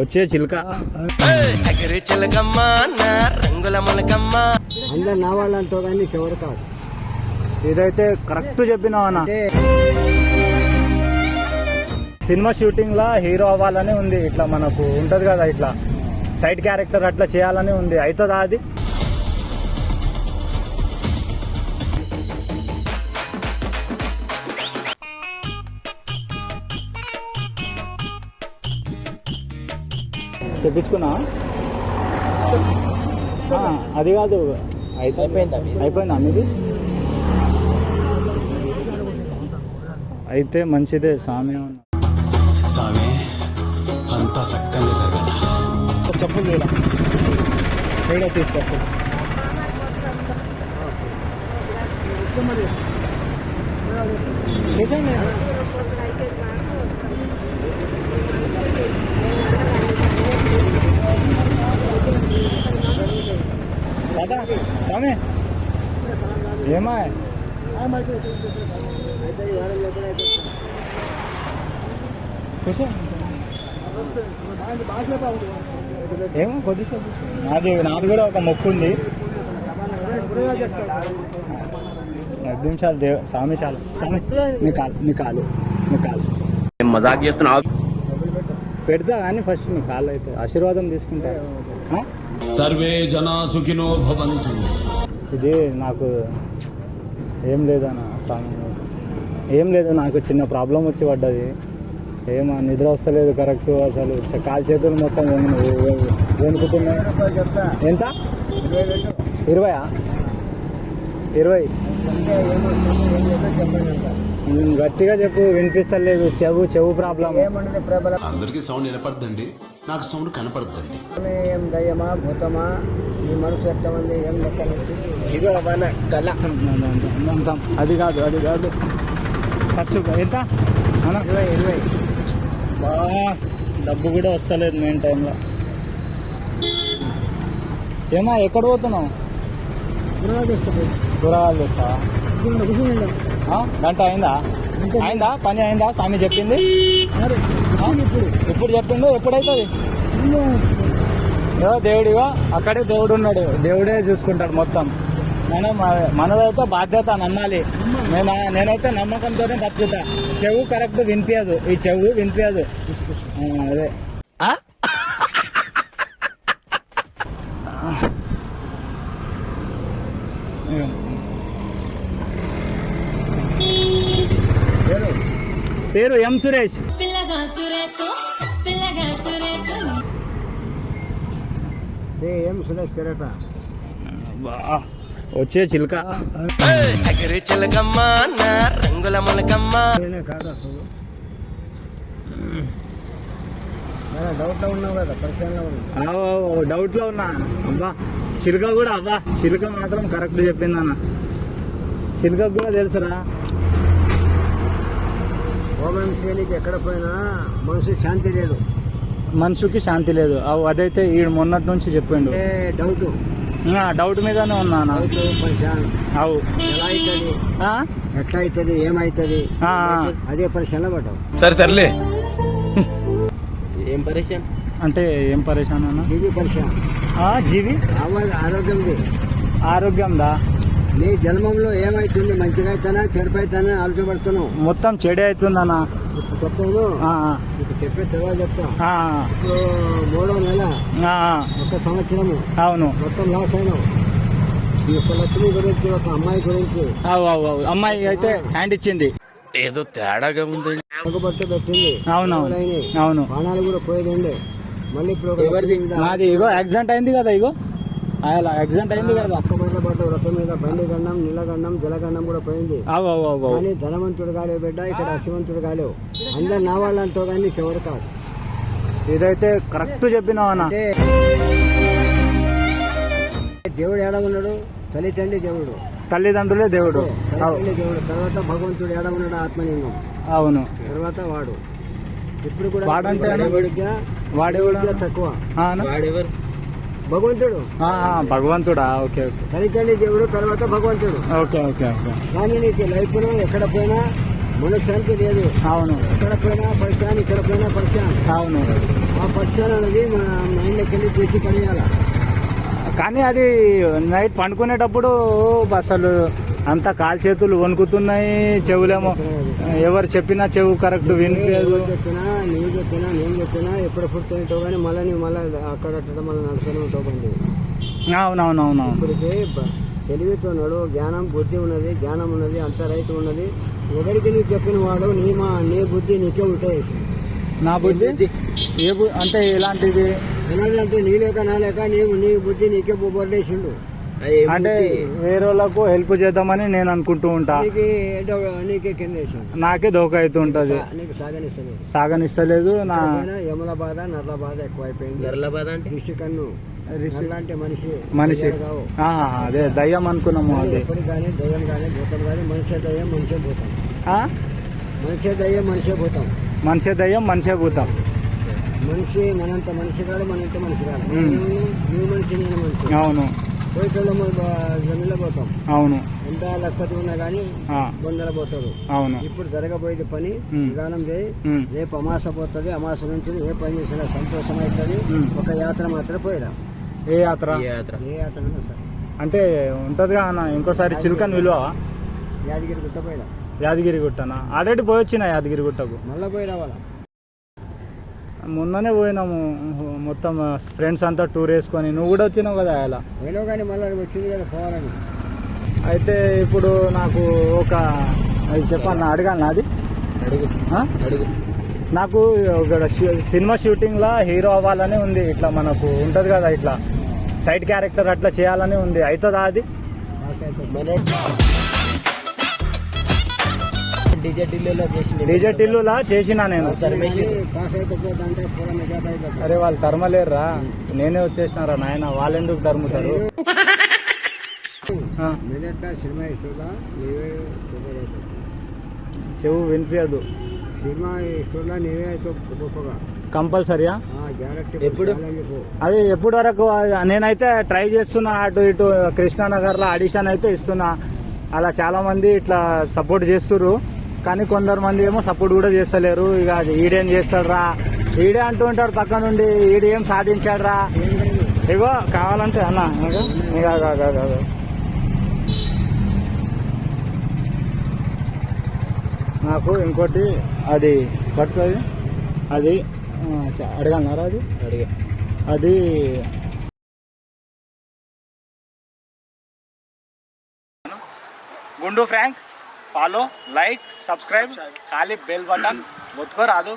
వచ్చే చిలుక. ఎగిరి చిలకమ్మ నా రంగుల మొలకమ్మ. అందరు నా వాళ్ళంటో కానీ ఎవరు కాదు. ఇదైతే కరెక్ట్ చెప్పినావు అన్న. సినిమా షూటింగ్ లా హీరో అవ్వాలని ఉంది ఇట్లా మనకు. ఉంటది కదా ఇట్లా. సైడ్ క్యారెక్టర్ అట్లా చేయాలని ఉంది. అవుతుందా అది? చెప్పించుకున్నా? ఆ, అది కాదు. అయిపోయిందా అయిపోయిందా మీది? అయితే మంచిదే స్వామి. అన్న. స్వామి అంతా సక్కంగా జరగదా చెప్పు వీడ తీసి నిజమే. స్వామి ఏమా ఏమో కొద్దిసేపు నాది నాది కూడా ఒక మొక్కు ఉంది. ఐదు నిమిషాలు దేవ స్వామి చాలు. నీ కాలు నీ కాలు నీ కాలు. మజాక్ చేస్తున్నావు? పెడతా కానీ ఫస్ట్ నీ కాళ్ళు అయితే ఆశీర్వాదం తీసుకుంటా? సర్వే జనా సుఖినో భవంతు. ఇది నాకు ఏం లేదన్న స్వామి. ఏం లేదు నాకు చిన్న ప్రాబ్లం వచ్చి పడ్డది. ఏమో నిద్ర వస్తలేదు కరెక్ట్ అసలు. కాలు చేతులు మొత్తం వెనుకుతున్నాయి ఎంత? ఇరవైయా? ఇరవై. గట్టిగా చెప్పు వినిపిస్తలేదు. చెవు చెవు ప్రాబ్లం ఏముండదు ప్రబల అందరికీ సౌండ్ వినపడదండి నాకు సౌండ్ కనపడదండి ఏం దయ్యమా భూతమా? ఈ మనసు ఎట్లా ఉంది ఏం లెక్క ఇగో మన కళ అది కాదు అది కాదు. ఫస్ట్ ఎంత? ఇరవై ఇరవై. బా డబ్బు కూడా వస్తలేదు మెయిన్ టైంలో. ఏమా ఎక్కడ పోతున్నావు? కూరగాయలు ఆ? గంట అయిందా? అయిందా? పని అయిందా? స్వామి చెప్పింది? ఇప్పుడు. చెప్పిండు? ఎప్పుడైతుంది? ఏదో దేవుడివో? అక్కడే దేవుడు ఉన్నాడు. దేవుడే చూసుకుంటాడు మొత్తం. మనం మనదైతే బాధ్యత నమ్మాలి. నేను నేనైతే నమ్మకంతోనే బతుకుతా చెవు కరెక్ట్ వినిపించదు ఈ చెవు వినిపించదు ఆ, అదే. పేరు ఎం సురేష్. ఏ ఏం సురేష్ పేరట? వచ్చే చిలుక. ఎగిరి చిలకమ్మ నా రంగుల మొలకమ్మ. నేనే కాదు అసలు. డౌట్లో ఉన్నావు కదా పరిచయంలో ఉన్నావు. డౌట్లో ఉన్నా. అబ్బా చిలుక కూడా అబ్బా చిలుక మాత్రం కరెక్ట్ చెప్పింది అన్న చిలుక కూడా తెలుసురా. హోమం శైలికి ఎక్కడ పోయినా మనసు శాంతి లేదు. మనిషికి శాంతి లేదు. అవు అదైతే ఈ మొన్నటి నుంచి చెప్పిండు. డౌట్ డౌట్ మీదనే ఉన్నా అన్న. డౌట్ పరిశాన్. అవు. ఎలా అవుతుంది ఆ? ఎట్లా అవుతుంది ఏమవుతుంది అదే పరిశ్రమలో పడ్డావు. సరే తరలే అంటే ఏం పరేషాన్ అన్న? జీవి పరిశ్రమ ఆ, జీవి? ఆరోగ్యంది. ఆరోగ్యందా? నీ జన్మంలో ఏమైతుంది? మంచిగా అవుతానా చెడుపు అవుతానా ఆలోచపడుతున్నావు. మొత్తం చెడే అవుతుందన్న ఇప్పుడు చెప్పాను ఆ, ఇప్పుడు చెప్పే తర్వాత చెప్తా. ఇప్పుడు మూడో నెల ఒక సంవత్సరము. అవును. మొత్తం లాస్ అయినావు. ఈ యొక్క లక్ష్మి గురించి ఒక అమ్మాయి గురించి. అమ్మాయి అయితే హ్యాండ్ ఇచ్చింది. ఏదో తేడాగా ఉంది పెట్టింది. అవునవును. అవును. బాణాలు కూడా మళ్ళీ ఇప్పుడు నాది ఇగో యాక్సిడెంట్ అయింది కదా ఇగో. అలా యాక్సిడెంట్ అయింది కదా. పడ్డ రథం మీద బండి గండం నీళ్ళ గండం జలగండం కూడా పోయింది. అవు అవు అవు అవు. కానీ ధనవంతుడు కాలేవు బిడ్డ ఇక్కడ అసివంతుడు కాలేవు. అందరు నా వాళ్ళంటో కానీ ఎవరు కాదు. ఇదైతే కరెక్ట్ చెప్పినావు అన్న. దేవుడు ఏడ ఉన్నాడు? తల్లి తండ్రి దేవుడు. తల్లిదండ్రులే దేవుడు దేవుడు. తర్వాత భగవంతుడు ఏడ ఉన్నాడు? ఆత్మలింగం. అవును. తర్వాత వాడు. ఇప్పుడు కూడా వాడంటే వాడిగా వాడేవాడు? విద్య తక్కువ? భగవంతుడు. భగవంతుడా? Okay okay. తండ్రి దేవుడు తర్వాత భగవంతుడు. Okay okay okay. కానీ నీకు లైఫ్లో ఎక్కడ పోయినా మనశ్శాంతి లేదు. అవును. ఇక్కడ పోయినా పరిశాన్ ఇక్కడ పోయినా పరిశాన్ అవును. ఆ పరిశాన్ అనేది మన మైండ్లోకి వెళ్ళి తీసి పడేయాల? కానీ అది నైట్ పండుకునేటప్పుడు అసలు అంతా కాలు చేతులు వణుకుతున్నాయి చెవులేమో ఎవరు చెప్పినా చెవు కరెక్ట్ వినిపించదు. చెప్పినా నువ్వు చెప్పినా నేను చెప్పినా ఎప్పుడు పుడుతుంటావు కానీ మళ్ళీ నువ్వు మళ్ళీ అక్కడ మళ్ళీ నడుస్తూనే ఉంటావు బండి. అవునవునవును ఇప్పటికే బ- తెలివితోన్నాడు జ్ఞానం బుద్ధి ఉన్నది జ్ఞానం ఉన్నది అంత రైతు ఉన్నది. ఎవరికి నీకు చెప్పిన వాడు నీ మా నీ బుద్ధి నీకే ఉంటాయి. నా బుద్ధి? ఏ అంటే ఎలాంటిది? ఎలాంటి నీ లేక నా లేక నీవు నీ బుద్ధి నీకే బొబ్బర్లేసిండు. అంటే వేరే వాళ్ళకు హెల్ప్ చేద్దామని నేను అనుకుంటూ ఉంటా. నీకు దోక అవుతుంటది నీకు సాగనిస్తలేదు. సాగనిస్తలేదు నా యమల బాధ నర్ల బాధ ఎక్కువైపోయింది. నర్ల బాధ అంటే కన్ను. మనిషి. మనిషి. అదే దయ్యం అనుకున్నాము కానీ అది. ఎప్పటికి కానీ దయ్యం కానీ భూతం కానీ మనిషే దయ్యం మనిషే భూతం ఆ? మనిషే దయ్యం మనిషే భూతం మనిషే దయ్యం మనిషే భూతం మనిషి మనంత మనిషి కాదు మనంత మనిషి కాదు. మనిషి నేను మనిషి. అవును. జమీన్లో పోతాం. అవును. ఎంత లక్కతి ఉన్నా కానీ బొందల పోతాడు అవును. ఇప్పుడు జరగబోయేది పని. విధానం చేయి. రేపు అమాస పోతుంది. అమాస నుంచి ఏ పని చేసినా సంతోషం అవుతుంది. ఒక యాత్ర మాత్రం పోయిరా. ఏ యాత్ర? ఏ యాత్ర? సార్. అంటే ఉంటదిగా అన్న ఇంకోసారి చిలుకని విలువ? యాదగిరి గుట్ట పోయిరా. యాదగిరి గుట్టనా? ఆల్రెడీ పోయి వచ్చిన యాదగిరి గుట్టకు? మళ్ళీ పోయి రావాలా మొన్ననే పోయినాము మొత్తం ఫ్రెండ్స్ అంతా టూర్ వేసుకొని. నువ్వు కూడా వచ్చినావు కదా అలా? పోయినావు కానీ మళ్ళీ వచ్చింది కదా పోవాలని. అయితే ఇప్పుడు నాకు ఒక అది చెప్పాలి అడగాలి నాది ఆ? నాకు ఒక సినిమా షూటింగ్ లా హీరో అవ్వాలని ఉంది. ఇట్లా మనకు ఉంటది కదా ఇట్లా. సైడ్ క్యారెక్టర్ అట్లా చేయాలని ఉంది. అవుతుందా అది? పాస్ అయిపోతుంది డీజే టిల్లులా చేసిన నేను. అరే వాళ్ళు తరమలేరురా. నేనే వచ్చేసినారా నాయన? వాళ్ళెందుకు అవుతావు చెవు వినిపించదు. సినిమా నీవే అవుతావు గొప్పగా. కంపల్సరియా? గ్యారెంటీ ఎప్పుడు? అది ఎప్పటి వరకు నేనైతే ట్రై చేస్తున్నా అటు ఇటు కృష్ణానగర్లో ఆడిషన్ అయితే ఇస్తున్నా. అలా చాలా మంది ఇట్లా సపోర్ట్ చేస్తుర్రు. కానీ కొందరు మంది ఏమో సపోర్ట్ కూడా చేస్తలేరు. ఇక ఈడేం చేస్తాడురా? ఈడే అంటూ ఉంటాడు పక్క నుండి. ఈడు ఏం సాధించాడురా? ఇగో కావాలంటే అన్న. నాకు. ఇంకోటి అది పట్టుకోది అది అడగలన్నారా అది? అది గుండు ఫ్రాంక్. ఫాలో లైక్ సబ్స్క్రైబ్ ఖాళీ బెల్ బటన్ ఒత్తుకోరాదు